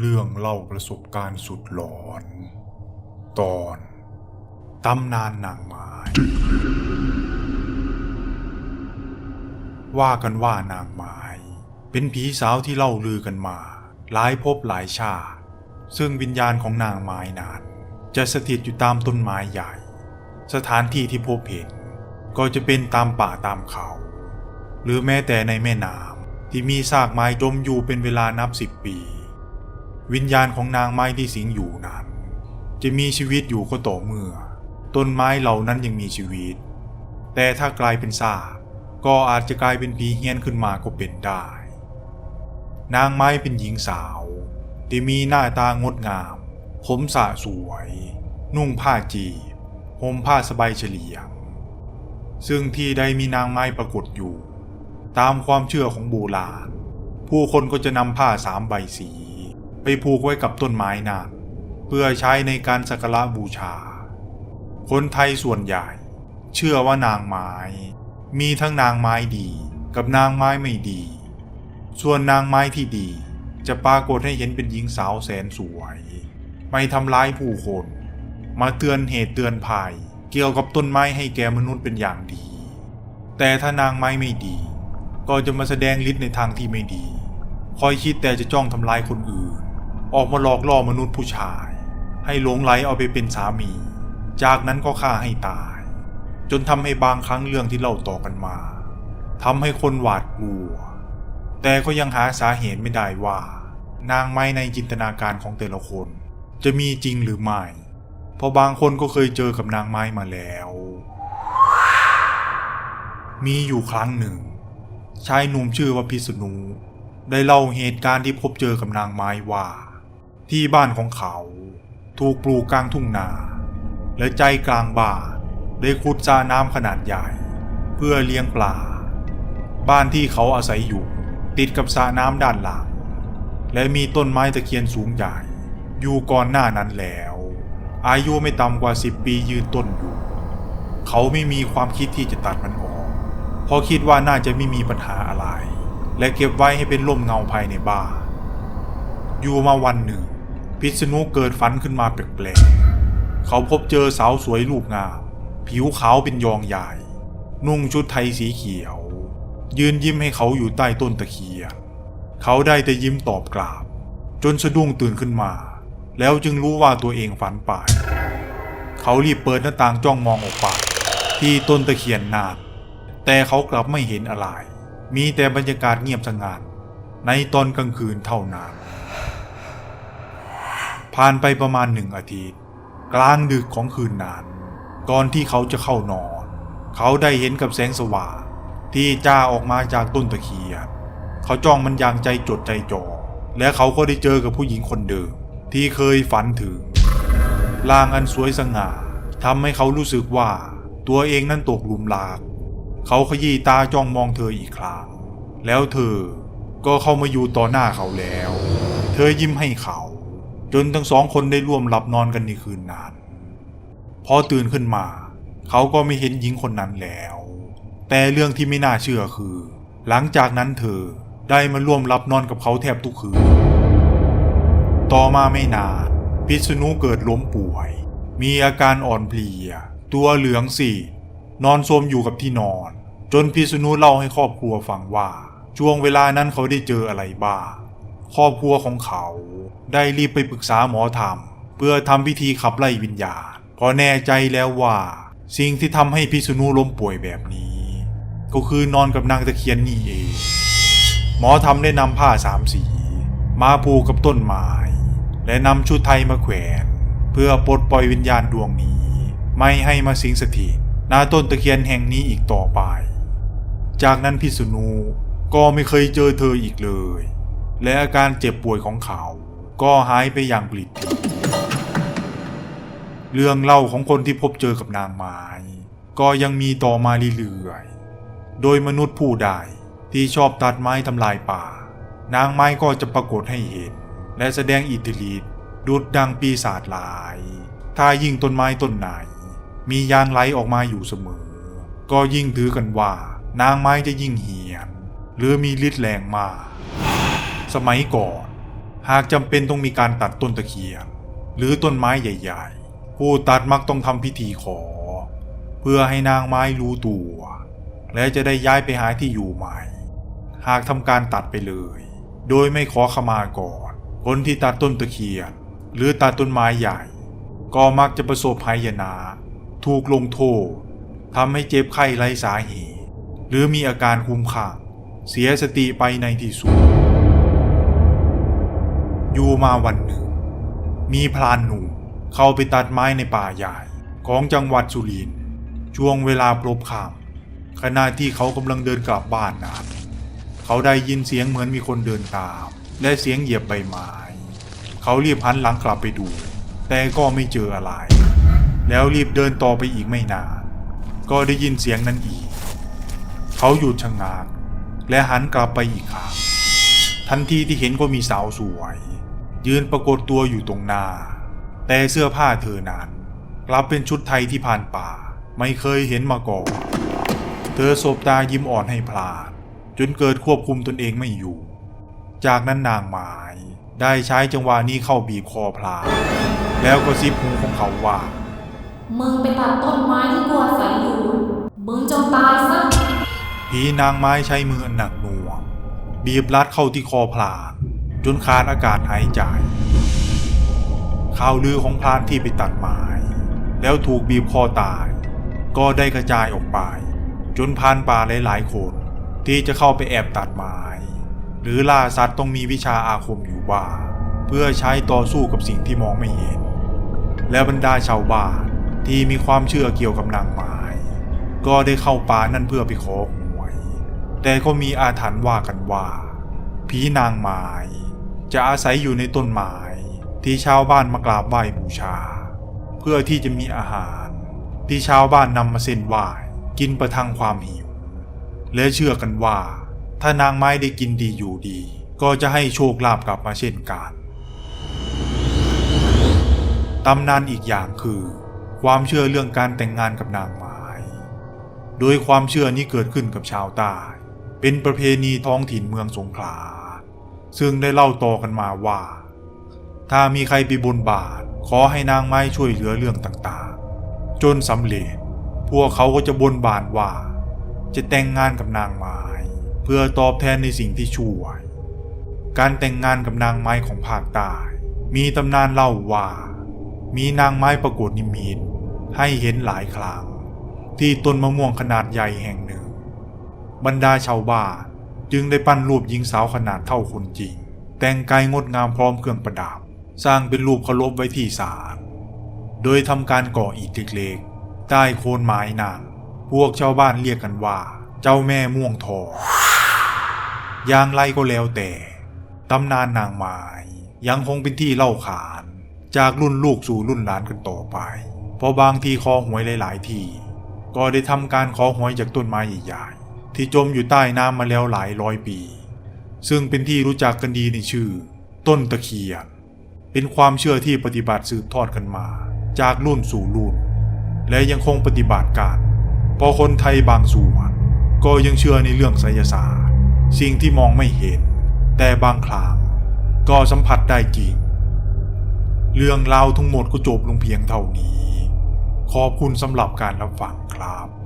เรื่องเล่าประสบการณ์สุดหลอน ตอนตำนานนางไม้ ว่ากันว่านางไม้ เป็นผีสาวที่เล่าลือกันมา หลายภพหลายชาติซึ่งวิญญาณของนางไม้นั้น จะสถิตอยู่ตามต้นไม้ใหญ่ สถานที่ที่พบเห็น ก็จะเป็นตามป่าตามเขา หรือแม้แต่ในแม่น้ำที่มีซากไม้จมอยู่เป็นเวลานับสิบปี วิญญาณของนางไม้ที่สิงอยู่นั้น จะมีชีวิตอยู่ก็ต่อเมื่อ ต้นไม้เหล่านั้นยังมีชีวิต แต่ถ้ากลายเป็นซากก็อาจจะกลายเป็นผีเฮี้ยนขึ้นมาก็เป็นได้ นางไม้เป็นหญิงสาว ที่มีหน้าตางดงาม ผมสะสวย นุ่งผ้าจีบห่มผ้าสบายเฉลียง ซึ่งที่ใดมีนางไม้ปรากฏอยู่ ตามความเชื่อของโบราณผู้คนก็จะนำผ้าสามใบสี ไปผูกไว้กับต้นไม้นั้นเพื่อใช้ในการสักการะบูชา คนไทยส่วนใหญ่ เชื่อว่านางไม้ มีทั้งนางไม้ดีกับนางไม้ไม่ดี ส่วนนางไม้ที่ดีจะปรากฏให้เห็นเป็นหญิงสาวแสนสวย ไม่ทำร้ายผู้คน มาเตือนเหตุเตือนภัยเกี่ยวกับต้นไม้ให้แก่มนุษย์เป็นอย่างดี แต่ถ้านางไม้ไม่ดี ก็จะมาแสดงฤทธิ์ในทางที่ไม่ดี คอยคิดแต่จะจ้องทำลายคนอื่น ออกมาหลอกล่อมนุษย์ผู้ชาย ให้หลงไหลเอาไปเป็นสามี จากนั้นก็ฆ่าให้ตาย จนทำให้บางครั้งเรื่องที่เล่าต่อกันมาทำให้คนหวาดกลัว แต่ก็ยังหาสาเหตุไม่ได้ว่า นางไม้ในจินตนาการของแต่ละคน จะมีจริงหรือไม่ เพราะบางคนก็เคยเจอกับนางไม้มาแล้ว มีอยู่ครั้งหนึ่งชายหนุ่มชื่อว่าพิษณุได้เล่าเหตุการณ์ที่พบเจอกับนางไม้ว่า ที่บ้านของเขา ถูกปลูกกลางทุ่งนา และใจกลางบ้านได้ขุดสระน้ำขนาดใหญ่ เพื่อเลี้ยงปลา บ้านที่เขาอาศัยอยู่ติดกับสระน้ำด้านหลัง และมีต้นไม้ตะเคียนสูงใหญ่ อยู่ก่อนหน้านั้นแล้ว อายุไม่ต่ำกว่าสิบปียืนต้นอยู่ เขาไม่มีความคิดที่จะตัดมันออก เพราะคิดว่าน่าจะไม่มีปัญหาอะไร และเก็บไว้ให้เป็นร่มเงาภายในบ้านอยู่มาวันหนึ่ง พิษณุเกิดฝันขึ้นมาแปลกๆ เขาพบเจอสาวสวยรูปงาม ผิวขาวเป็นยองใหญ่ นุ่งชุดไทยสีเขียว ยืนยิ้มให้เขาอยู่ใต้ต้นตะเคียน เขาได้แต่ยิ้มตอบกราบ จนสะดุ้งตื่นขึ้นมา แล้วจึงรู้ว่าตัวเองฝันไป เขารีบเปิดหน้าต่างจ้องมองออกไปที่ต้นตะเคียนนาน แต่เขากลับไม่เห็นอะไร มีแต่บรรยากาศเงียบสงัดในตอนกลางคืนเท่านั้น ผ่านไปประมาณหนึ่งอาทิตย์ กลางดึกของคืนนั้นก่อนที่เขาจะเข้านอน เขาได้เห็นกับแสงสว่างที่จ้าออกมาจากต้นตะเคียนเขาจ้องมันอย่างใจจดใจจ่อและเขาก็ได้เจอกับผู้หญิงคนเดิมที่เคยฝันถึงลางอันสวยสง่าทำให้เขารู้สึกว่าตัวเองนั้นตกหลุมรักเขาขยี้ตาจ้องมองเธออีกครั้งแล้วเธอก็เข้ามาอยู่ต่อหน้าเขาแล้ว เธอยิ้มให้เขา จนทั้งสองคนได้ร่วมหลับนอนกันในคืนนั้นพอตื่นขึ้นมา เขาก็ไม่เห็นหญิงคนนั้นแล้ว แต่เรื่องที่ไม่น่าเชื่อคือ หลังจากนั้นเธอได้มาร่วมหลับนอนกับเขาแทบทุกคืน ต่อมาไม่นานพิษณุเกิดล้มป่วย มีอาการอ่อนเพลีย ตัวเหลืองสีนอนโทรมอยู่กับที่นอน จนพิษณุเล่าให้ครอบครัวฟังว่าช่วงเวลานั้นเขาได้เจออะไรบ้าง ครอบครัวของเขาได้รีบไปปรึกษาหมอธรรม เพื่อทำพิธีขับไล่วิญญาณเพราะแน่ใจแล้วว่า สิ่งที่ทำให้พิษณุล้มป่วยแบบนี้ ก็คือนอนกับนางตะเคียนนี่เอง หมอทำได้นำผ้าสามสี มาผูกกับต้นไม้และนำชุดไทยมาแขวน เพื่อปลดปล่อยวิญญาณดวงนี้ ไม่ให้มาสิงสถิตณต้นตะเคียนแห่งนี้อีกต่อไป จากนั้นพิษณุก็ไม่เคยเจอเธออีกเลย และอาการเจ็บป่วยของเขา ก็หายไปอย่างปลิดทิ้งเรื่องเล่าของคนที่พบเจอกับนางไม้ก็ยังมีต่อมาเรื่อยๆ โดยมนุษย์ผู้ใดที่ชอบตัดไม้ทำลายป่า นางไม้ก็จะปรากฏให้เห็น และแสดงอิทธิฤทธิ์ดุดดังปีศาจลาย ถ้ายิ่งต้นไม้ต้นไหน มียางไหลออกมาอยู่เสมอ ก็ยิ่งถือกันว่านางไม้จะยิ่งเหียนหรือมีฤทธิ์แรงมาก สมัยก่อน หากจำเป็นต้องมีการตัดต้นตะเคียน หรือต้นไม้ใหญ่ ๆ ผู้ตัดมักต้องทำพิธีขอ เพื่อให้นางไม้รู้ตัว และจะได้ย้ายไปหาที่อยู่ใหม่ หากทำการตัดไปเลย โดยไม่ขอขมาก่อน คนที่ตัดต้นตะเคียน หรือตัดต้นไม้ใหญ่ ก็มักจะประสบภัยนา ถูกลงโทษทำให้เจ็บไข้ไร้สาเหตุหรือมีอาการคุ้มคลั่งเสียสติไปในที่สุด อยู่มาวันหนึ่ง มีพรานหนุ่มเข้าไปตัดไม้ในป่าใหญ่ของจังหวัดสุรินทร์ช่วงเวลาพลบค่ำขณะที่เขากำลังเดินกลับบ้านนั้นเขาได้ยินเสียงเหมือนมีคนเดินตาม และเสียงเหยียบใบไม้ เขารีบหันหลังกลับไปดู แต่ก็ไม่เจออะไร แล้วรีบเดินต่อไปอีกไม่นาน ก็ได้ยินเสียงนั้นอีก เขาหยุดชะงักและหันกลับไปอีกครั้งทันทีที่เห็นก็มีสาวสวย ยืนปรากฏตัวอยู่ตรงหน้า แต่เสื้อผ้าเธอนั้นกลับเป็นชุดไทยที่ผ่านป่า ไม่เคยเห็นมาก่อน เธอสบตายิ้มอ่อนให้พลานจนเกิดควบคุมตนเองไม่อยู่ จากนั้นนางไม้ได้ใช้จังหวะนี้เข้าบีบคอพลานแล้วก็ซิบหูของเขาว่า มึงไปตัดต้นไม้ที่กูอาศัยอยู่ มึงจงตายซะ ผีนางไม้ใช้มืออันหนักหน่วง บีบรัดเข้าที่คอพลาน จนขาดอากาศหายใจ ข่าวลือของพลานที่ไปตัดไม้แล้วถูกบีบคอตาย ก็ได้กระจายออกไป จนพานป่าหลายๆคน ที่จะเข้าไปแอบตัดไม้หรือล่าสัตว์ต้องมีวิชาอาคมอยู่บ้างเพื่อใช้ต่อสู้กับสิ่งที่มองไม่เห็น และบรรดาชาวบ้านที่มีความเชื่อเกี่ยวกับนางไม้ก็ได้เข้าป่านั่นเพื่อไปขอหวย แต่ก็มีอาถรรพ์ว่ากันว่า ผีนางไม้จะอาศัยอยู่ในต้นไม้ที่ชาวบ้านมากราบไหว้บูชา เพื่อที่จะมีอาหาร ที่ชาวบ้านนำมาเส้นไหว้กินประทังความหิว และเชื่อกันว่า ถ้านางไม้ได้กินดีอยู่ดี ก็จะให้โชคลาภกลับมาเช่นกันตำนานอีกอย่างคือ ความเชื่อเรื่องการแต่งงานกับนางไม้ โดยความเชื่อนี้เกิดขึ้นกับชาวใต้เป็นประเพณีท้องถิ่นเมืองสงขลา ซึ่งได้เล่าต่อกันมาว่า ถ้ามีใครไปบนบาทขอให้นางไม้ช่วยเหลือเรื่องต่างๆ จนสำเร็จ พวกเขาก็จะบนบานว่า จะแต่งงานกับนางไม้ เพื่อตอบแทนในสิ่งที่ช่วย การแต่งงานกับนางไม้ของภาคใต้มีตำนานเล่าว่า มีนางไม้ปรากฏนิมิตให้เห็นหลายครั้งที่ต้นมะม่วงขนาดใหญ่แห่งหนึ่ง บรรดาชาวบ้าน จึงได้ปั้นรูปหญิงสาวขนาดเท่าคนจริง แต่งกายงดงามพร้อมเครื่องประดับ สร้างเป็นรูปเคารพไว้ที่ศาลโดยทำการก่ออิฐเล็กๆใต้โคนไม้นางพวกชาวบ้านเรียกกันว่า เจ้าแม่ม่วงทองอย่างไรก็แล้วแต่ตำนานนางไม้ยังคงเป็นที่เล่าขาน จากรุ่นลูกสู่รุ่นหลานกันต่อไป เพราะบางทีคอหวยหลาย ๆ ที่ก็ได้ทำการขอหวยจากต้นไม้ใหญ่ๆ ที่จมอยู่ใต้น้ำมาแล้วหลายร้อยปี ซึ่งเป็นที่รู้จักกันดีในชื่อ ต้นตะเคียน เป็นความเชื่อที่ปฏิบัติสืบทอดกันมา จากรุ่นสู่รุ่น และยังคงปฏิบัติกันเพราะคนไทยบางส่วนก็ยังเชื่อในเรื่องไสยศาสตร์ สิ่งที่มองไม่เห็น แต่บางครั้งก็สัมผัสได้จริง เรื่องราวทั้งหมดก็จบลงเพียงเท่านี้ ขอบคุณสำหรับการรับฟังครับ